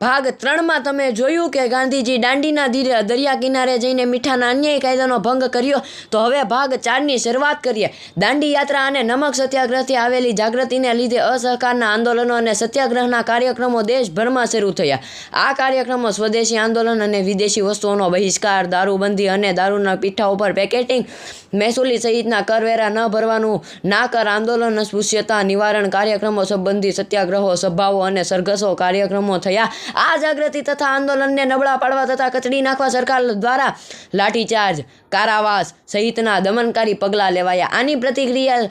ભાગ ત્રણમાં તમે જોયું કે ગાંધીજી દાંડીના દરિયા કિનારે જઈને મીઠાના અન્યાય કાયદાનો ભંગ કર્યો. તો હવે ભાગ ચારની શરૂઆત કરીએ. દાંડી યાત્રા અને નમક સત્યાગ્રહથી આવેલી જાગૃતિને લીધે અસહકારના આંદોલનો અને સત્યાગ્રહના કાર્યક્રમો દેશભરમાં શરૂ થયા. આ કાર્યક્રમો સ્વદેશી આંદોલન અને વિદેશી વસ્તુઓનો બહિષ્કાર, દારૂબંધી અને દારૂના પીઠા ઉપર પેકેટિંગ, મહેસૂલી સહિતના કરવેરા ન ભરવાનું ના કર આંદોલન, અસ્પૃશ્યતા નિવારણ કાર્યક્રમો સંબંધી સત્યાગ્રહો, સભાઓ અને સરઘસો કાર્યક્રમો થયા. આ જાગૃતિ તથા આંદોલનને નબળા પાડવા તથા કચડી નાખવા સરકાર દ્વારા લાઠીચાર્જ કારાવાસ સહિતના દમનકારી પગલાં લેવાયા આની પ્રતિક્રિયા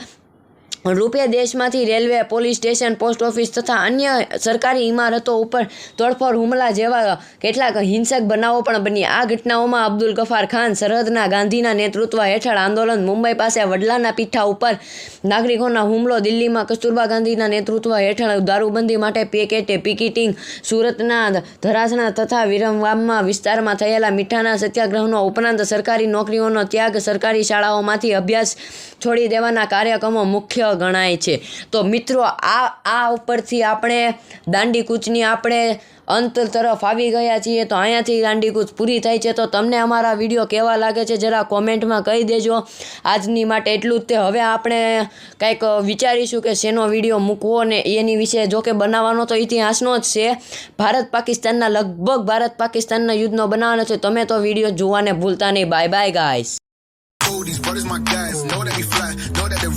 રૂપે દેશમાંથી railway, police station, post office તથા અન્ય સરકારી ઇમારતો ઉપર તોડફોડ હુમલા જેવા કેટલાક હિંસક બનાવો પણ બન્યા. આ ઘટનાઓમાં અબ્દુલ ગફાર ખાન, સરહદના ગાંધીના નેતૃત્વ હેઠળ આંદોલન, મુંબઈ પાસે વડલાના પીઠા ઉપર નાગરિકોના હુમલો, દિલ્હીમાં કસ્તુરબા ગાંધીના નેતૃત્વ હેઠળ દારૂબંધી માટે પેકેટે પિકેટિંગ, સુરતના ધરાસણા તથા વિરમગામમાં વિસ્તારમાં થયેલા મીઠાના સત્યાગ્રહનો ઉપરાંત સરકારી નોકરીઓનો ત્યાગ, સરકારી શાળાઓમાંથી અભ્યાસ છોડી દેવાના કાર્યક્રમો મુખ્ય ગણાય છે. તો મિત્રો, આ આ ઉપરથી આપણે દાંડી કૂચની આપણે અંત તરફ આવી ગયા છીએ. તો અહીંયાથી દાંડી કૂચ પૂરી થાય છે. તો તમને અમારા વીડિયો કેવા લાગે છે, જરા કોમેન્ટમાં કહી દેજો. આજની માટે એટલું જ તે. હવે આપણે કંઈક વિચારીશું કે શેનો વીડિયો મૂકવો ને એની વિશે. જો કે બનાવવાનો તો ઇતિહાસનો જ છે. ભારત પાકિસ્તાનના લગભગ ભારત પાકિસ્તાનના યુદ્ધનો બનાવવાનો છે. તમે તો વીડિયો જોવાને ભૂલતા નહીં. Bye bye guys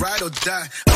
ride or die.